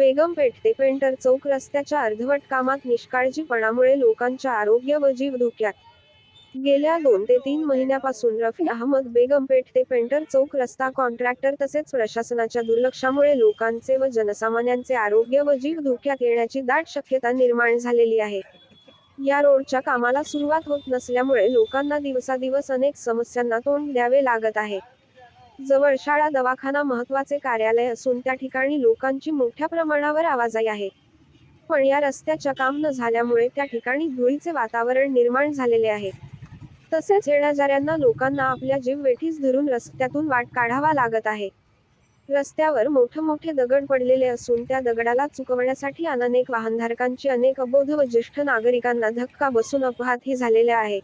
बेगमपेठ painter चौक रस्त्याच्या अर्धवट कामात निष्काळजीपणामुळे लोकांच्या आरोग्य व जीव धोक्यात गेल्या दोन ते तीन महिन्यापासून रफी अहमद बेगमपेठ ते पेंटर चौक रस्ता कॉन्ट्रॅक्टर तसेच प्रशासनाच्या दुर्लक्षामुळे लोकांचे व जनसामान्यांचे आरोग्य व जीव धोक्यात येण्याची दाट शक्यता निर्माण झालेली आहे या रोडच्या कामाला सुरुवात होत नसल्यामुळे लोकांना दिवसादिवस अनेक समस्यांना तोंड द्यावे लागत आहे जवळ शाळा दवाखाना महत्वाचे कार्यालय असून त्या ठिकाणी लोकांची मोठ्या प्रमाणावर आवाजाई आहे पण या रस्त्याच्या काम न झाल्यामुळे त्या ठिकाणी धुळीचे वातावरण निर्माण झालेले आहे तसेच येणाऱ्यांना लोकांना आपल्या जीव वेठीस धरून रस्त्यातून वाट काढावा लागत आहे रस्त्यावर मोठे मोठे दगड पडलेले असून त्या दगडाला चुकवण्यासाठी अनेक वाहनधारकांची अनेक अबोध व ज्येष्ठ नागरिकांना धक्का बसून अपघातही झालेले आहे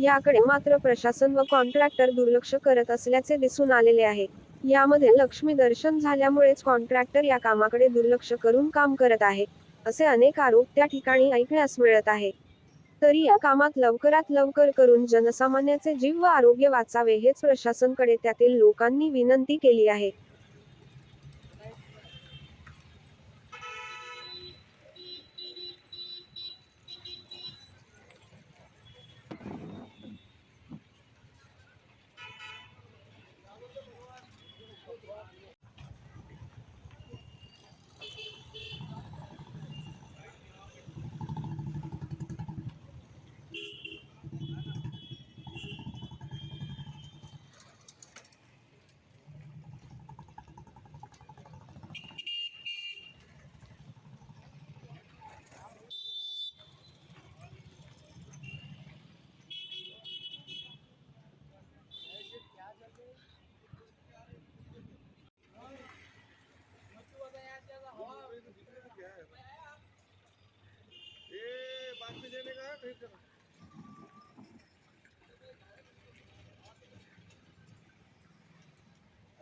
याकडे मात्र प्रशासन व कॉन्ट्रॅक्टर दुर्लक्ष करत असल्याचे दिसून आलेले आहे यामध्ये लक्ष्मी दर्शन झाल्यामुळेच कॉन्ट्रॅक्टर या कामाकडे दुर्लक्ष करून काम करत आहे असे अनेक आरोप त्या ठिकाणी ऐकण्यास मिळत आहे तरी या कामात लवकरात लवकर करून जनसामान्याचे जीव व आरोग्य वाचावे हेच प्रशासनकडे त्यातील लोकांनी विनंती केली आहे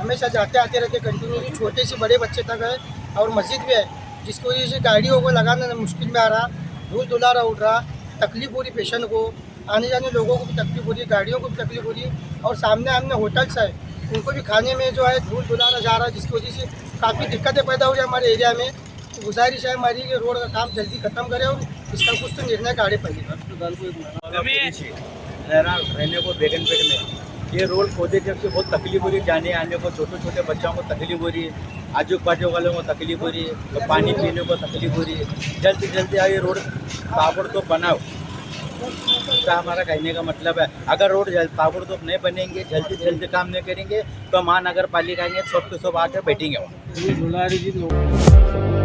हमेशा जाते आते रहते कंटिन्यूली छोटे से बड़े बच्चे तक है और मस्जिद भी है जिसकी वजह से गाड़ियों को लगाना मुश्किल में आ रहा धूल रहा उठ रहा तकलीफ हो रही पेशेंट को आने जाने लोगों को भी तकलीफ हो रही है गाड़ियों को भी तकलीफ हो रही है और सामने आमने होटल्स है उनको भी खाने में जो है धूल धुलारा जा रहा है जिसकी वजह से काफ़ी दिक्कतें पैदा हो रही है हमारे एरिया में तो गुजारिश है हमारी कि रोड का काम जल्दी खत्म करें और इसका कुछ तो निर्णय गाड़ी पहले रहने को बेगन पेट में ये रोल खोदे जब से बहुत तकलीफ हो रही है जाने आने को छोटे छोटे बच्चों को तकलीफ हो रही है आजू बाजू वालों को तकलीफ हो रही है तो पानी पीने को तकलीफ हो रही है जल्दी जल्दी ये रोड ताबड़ तो बनाओ तो हमारा कहने का मतलब है अगर रोड ताबड़ तो नहीं बनेंगे जल्दी जल्दी काम नहीं करेंगे तो महानगर पालिका सब के सब आकर बैठेंगे वहाँ